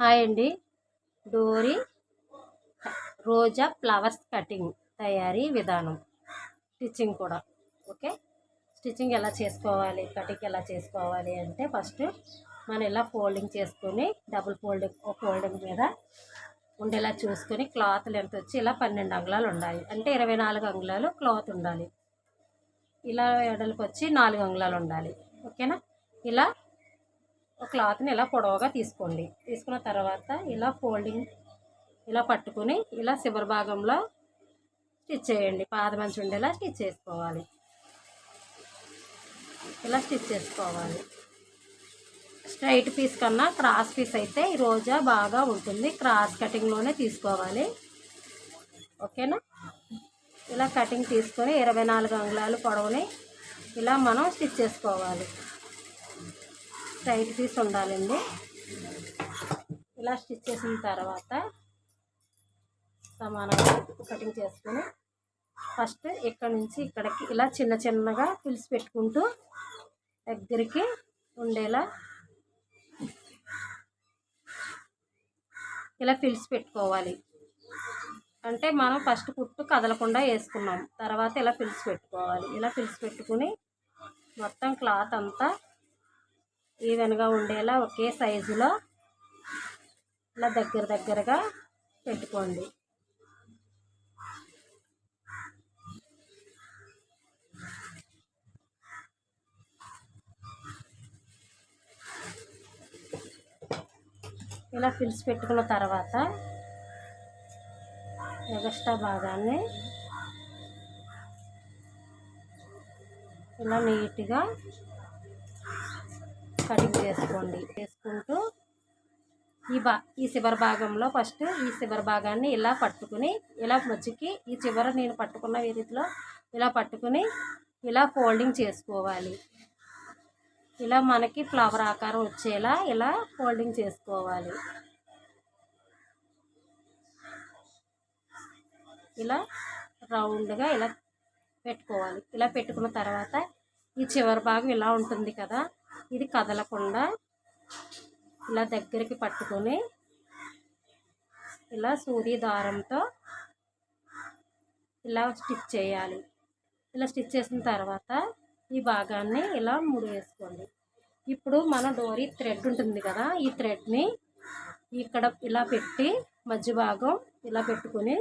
Hi అండి. డోరీ రోజా flowers cutting తయారీ విధానం. స్టిచ్చింగ్ కూడా. ఓకే? స్టిచ్చింగ్ ఎలా చేసుకోవాలి? కటింగ్ ఎలా చేసుకోవాలి అంటే ఫస్ట్ మనం ఇలా ఫోల్డింగ్ చేసుకొని డబుల్ ఫోల్డింగ్ ఒక ఫోల్డింగ్ మీద ఉండేలా చూసుకొని క్లాత్ లెంత్ వచ్చి ఇలా పన్నెండు అంగుళాలు ఉండాలి. అంటే ఇరవై నాలుగు అంగుళాలు క్లాత్ ఉండాలి. ఇలా ఎడలకు వచ్చి నాలుగు అంగుళాలు ఉండాలి. ఓకేనా? ఇలా క్లాత్ని ఇలా పొడవుగా తీసుకోండి. తీసుకున్న తర్వాత ఇలా ఫోల్డింగ్ ఇలా పట్టుకుని ఇలా చివరి భాగంలో స్టిచ్ చేయండి. పాదమంచి ఉండేలా స్టిచ్ చేసుకోవాలి. ఇలా స్టిచ్ చేసుకోవాలి. స్ట్రైట్ పీస్ కన్నా క్రాస్ పీస్ అయితే ఈ రోజా బాగా ఉంటుంది. క్రాస్ కటింగ్లోనే తీసుకోవాలి. ఓకేనా? ఇలా కటింగ్ తీసుకొని ఇరవై నాలుగు అంగుళాలు పొడవుని ఇలా మనం స్టిచ్ చేసుకోవాలి. స్ట్రైట్ పీస్ ఉండాలండి. ఇలా స్టిచ్ చేసిన తర్వాత సమానంగా కటింగ్ చేసుకొని ఫస్ట్ ఇక్కడ నుంచి ఇక్కడికి ఇలా చిన్న చిన్నగా పిలిచి పెట్టుకుంటూ దగ్గరికి ఉండేలా ఇలా పిలిచి పెట్టుకోవాలి. అంటే మనం ఫస్ట్ కుట్టు కదలకుండా వేసుకున్నాం. తర్వాత ఇలా పిలిచి పెట్టుకోవాలి. ఇలా పిలిచి పెట్టుకుని మొత్తం క్లాత్ అంతా ఈవెన్గా ఉండేలా ఒకే సైజులో ఇలా దగ్గర దగ్గరగా పెట్టుకోండి. ఇలా పిలిచి పెట్టుకున్న తర్వాత ఎగస్ట్రా భాగాన్ని ఇలా నీట్గా కటింగ్ చేసుకోండి. చేసుకుంటూ ఈ బా ఈ చివరి భాగంలో ఫస్ట్ ఈ చివరి భాగాన్ని ఇలా పట్టుకుని ఇలా మధ్యకి ఈ చివర నేను పట్టుకున్న రీతిలో ఇలా పట్టుకుని ఇలా ఫోల్డింగ్ చేసుకోవాలి. ఇలా మనకి ఫ్లవర్ ఆకారం వచ్చేలా ఇలా ఫోల్డింగ్ చేసుకోవాలి. ఇలా రౌండ్గా ఇలా పెట్టుకోవాలి. ఇలా పెట్టుకున్న తర్వాత ఈ చివరి భాగం ఇలా ఉంటుంది కదా ఇది కదలకుండా ఇలా దగ్గరికి పట్టుకొని ఇలా సూది దారంతో ఇలా స్టిచ్ చేయాలి. ఇలా స్టిచ్ చేసిన తర్వాత ఈ భాగాన్ని ఇలా ముడి వేసుకోండి. ఇప్పుడు మన డోరీ థ్రెడ్ ఉంటుంది కదా ఈ థ్రెడ్ని ఇక్కడ ఇలా పెట్టి మధ్య భాగం ఇలా పెట్టుకుని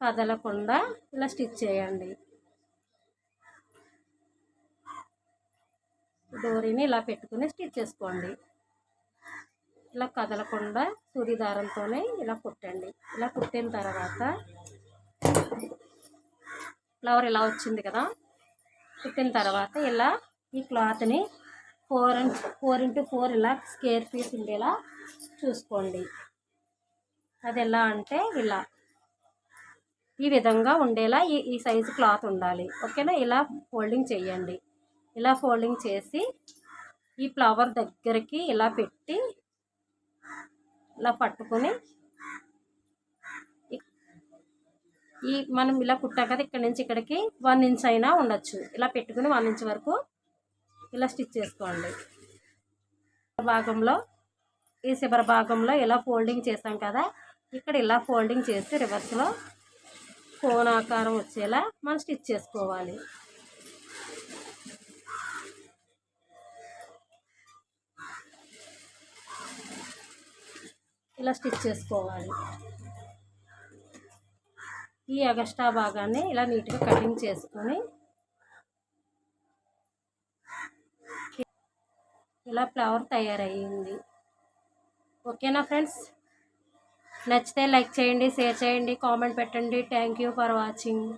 కదలకుండా ఇలా స్టిచ్ చేయండి. డోరీని ఇలా పెట్టుకుని స్టిచ్ చేసుకోండి. ఇలా కదలకుండా సూది దారంతోనే ఇలా కుట్టండి. ఇలా కుట్టిన తర్వాత ఫ్లవర్ ఇలా వచ్చింది కదా కుట్టిన తర్వాత ఇలా ఈ క్లాత్ని four and four into four ఇలా స్కేర్ పీస్ ఉండేలా చూసుకోండి. అది ఎలా అంటే ఇలా ఈ విధంగా ఉండేలా ఈ ఈ సైజు క్లాత్ ఉండాలి. ఓకేనా? ఇలా ఫోల్డింగ్ చేయండి. ఇలా ఫోల్డింగ్ చేసి ఈ ఫ్లవర్ దగ్గరికి ఇలా పెట్టి ఇలా పట్టుకొని ఈ మనం ఇలా కుట్టాం కదా ఇక్కడ నుంచి ఇక్కడికి వన్ ఇంచ్ అయినా ఉండొచ్చు. ఇలా పెట్టుకుని వన్ ఇంచ్ వరకు ఇలా స్టిచ్ చేసుకోండి. భాగంలో ఈ శిబర భాగంలో ఇలా ఫోల్డింగ్ చేసాం కదా ఇక్కడ ఇలా ఫోల్డింగ్ చేసి రివర్స్లో కోన్ ఆకారం వచ్చేలా మనం స్టిచ్ చేసుకోవాలి. ఇలా స్టిచ్ చేసుకోవాలి. ఈ అగస్టా భాగాన్ని ఇలా నీట్గా కటింగ్ చేసుకొని ఇలా ఫ్లవర్ తయారయ్యింది. ఓకేనా ఫ్రెండ్స్? నచ్చితే లైక్ చేయండి షేర్ చేయండి కామెంట్ పెట్టండి. Thank you for watching.